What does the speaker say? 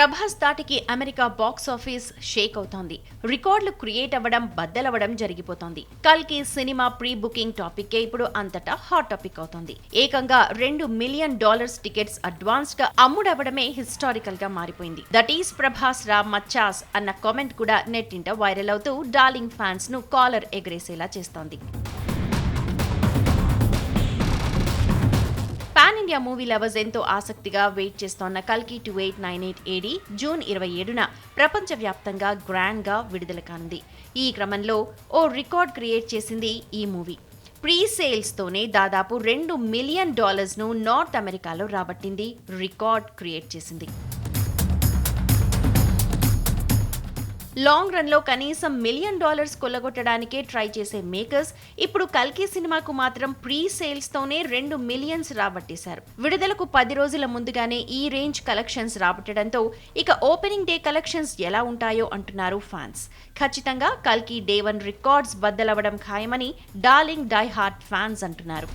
ప్రభాస్ దాటికి America box office Sheikh అవుతోంది. రికార్డులు క్రియేట్ అవ్వడం బద్దలవ్వడం జరిగిపోతోంది. కల్కి సినిమా ప్రీ బుకింగ్ టాపిక్ ఇప్పుడు అంతటా హాట్ టాపిక్ అవుతోంది. ఏకంగా రెండు మిలియన్ డాలర్స్ టికెట్స్ అడ్వాన్స్గా అమ్ముడవడమే హిస్టారికల్గా మారిపోయింది. దట్ ఈస్ ప్రభాస్ రా మచ్చాస్ అన్న కామెంట్ కూడా నెట్టింట వైరల్ అవుతూ డార్లింగ్ ఫ్యాన్స్ను కాలర్ ఎగరేసేలా చేస్తోంది. ఇండియా మూవీ లవర్స్ ఎంతో ఆసక్తిగా వెయిట్ చేస్తోన్న కల్కి two eight nine eight AD June ఇరవై ఏడున ప్రపంచవ్యాప్తంగా గ్రాండ్గా విడుదల కానుంది. ఈ క్రమంలో ఓ రికార్డ్ క్రియేట్ చేసింది ఈ మూవీ. ప్రీ సేల్స్ తోనే దాదాపు రెండు మిలియన్ డాలర్స్ను నార్త్ అమెరికాలో రాబట్టింది రికార్డ్ క్రియేట్ చేసింది. లాంగ్ రన్లో కనీసం మిలియన్ డాలర్స్ కొల్లగొట్టడానికే ట్రై చేసే మేకర్స్ ఇప్పుడు కల్కి సినిమాకు మాత్రం ప్రీ సేల్స్తోనే రెండు మిలియన్స్ రాబట్టేశారు. విడుదలకు పది రోజుల ముందుగానే ఈ రేంజ్ కలెక్షన్స్ రాబట్టడంతో ఇక ఓపెనింగ్ డే కలెక్షన్స్ ఎలా ఉంటాయో అంటున్నారు ఫ్యాన్స్ ఖచ్చితంగా కల్కి డే వన్ రికార్డ్స్ బద్దలవ్వడం ఖాయమని డార్లింగ్ డై హార్ట్ ఫ్యాన్స్ అంటున్నారు.